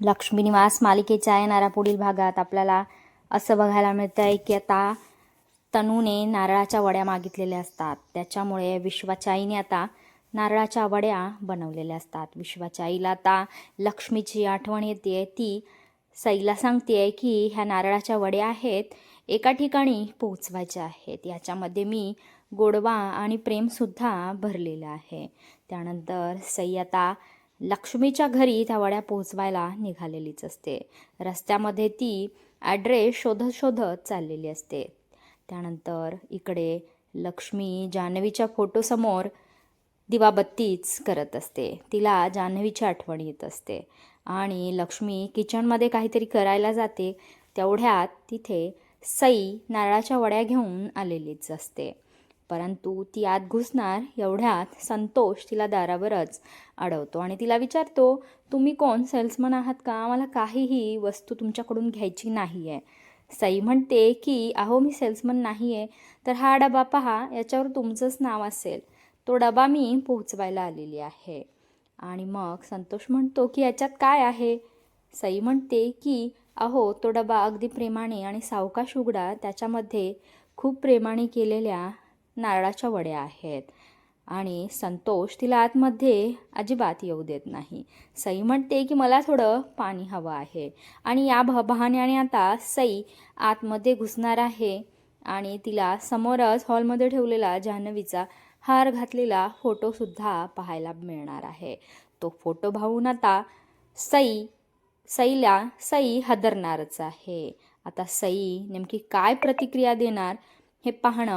लक्ष्मी निवास मालिकेच्या येणाऱ्या पुढील भागात आपल्याला असं बघायला मिळतं आहे की आता तनूने नारळाच्या वड्या मागितलेल्या असतात. त्याच्यामुळे विश्वाच्या आईने आता नारळाच्या वड्या बनवलेल्या असतात. विश्वाच्या आईला आता लक्ष्मीची आठवण येते. ती सईला सांगते की ह्या नारळाच्या वड्या आहेत एका ठिकाणी पोहोचवायच्या आहेत. याच्यामध्ये मी गोडवा आणि प्रेमसुद्धा भरलेलं आहे. त्यानंतर सई आता लक्ष्मीच्या घरी त्या वड्या पोहोचवायला निघालेलीच असते. रस्त्यामध्ये ती ॲड्रेस शोधत शोधत चाललेली असते. त्यानंतर इकडे लक्ष्मी जान्हवीच्या फोटोसमोर दिवाबत्तीच करत असते. तिला जान्हवीची आठवण येत असते. आणि लक्ष्मी किचनमध्ये काहीतरी करायला जाते तेवढ्यात तिथे सई नारळाच्या वड्या घेऊन आलेलीच असते. परंतु ती आत घुसणार एवढ्यात संतोष तिला दारावरच अडवतो आणि तिला विचारतो तुम्ही कोण? सेल्समन आहात का? मला काहीही वस्तू तुमच्याकडून घ्यायची नाही आहे सई म्हणते की अहो मी सेल्समन नाही आहे तर हा डबा पहा याच्यावर तुमचंच नाव असेल. तो डबा मी पोहोचवायला आलेली आहे. आणि मग संतोष म्हणतो की याच्यात काय आहे? सई म्हणते की अहो तो डबा अगदी प्रेमाने आणि सावकाश उघडा. त्याच्यामध्ये खूप प्रेमाने केलेल्या नारळाच्या वड्या आहेत. आणि संतोष तिला आतमध्ये अजिबात येऊ देत नाही. सई म्हणते की मला थोडं पाणी हवं आहे. आणि या भ बहाण्याने आता सई आतमध्ये घुसणार आहे. आणि तिला समोरच हॉलमध्ये ठेवलेला जान्हवीचा हार घातलेला फोटोसुद्धा पाहायला मिळणार आहे. तो फोटो पाहून आता सई सईला सई हदरणारच आहे. आता सई नेमकी काय प्रतिक्रिया देणार हे पाहणं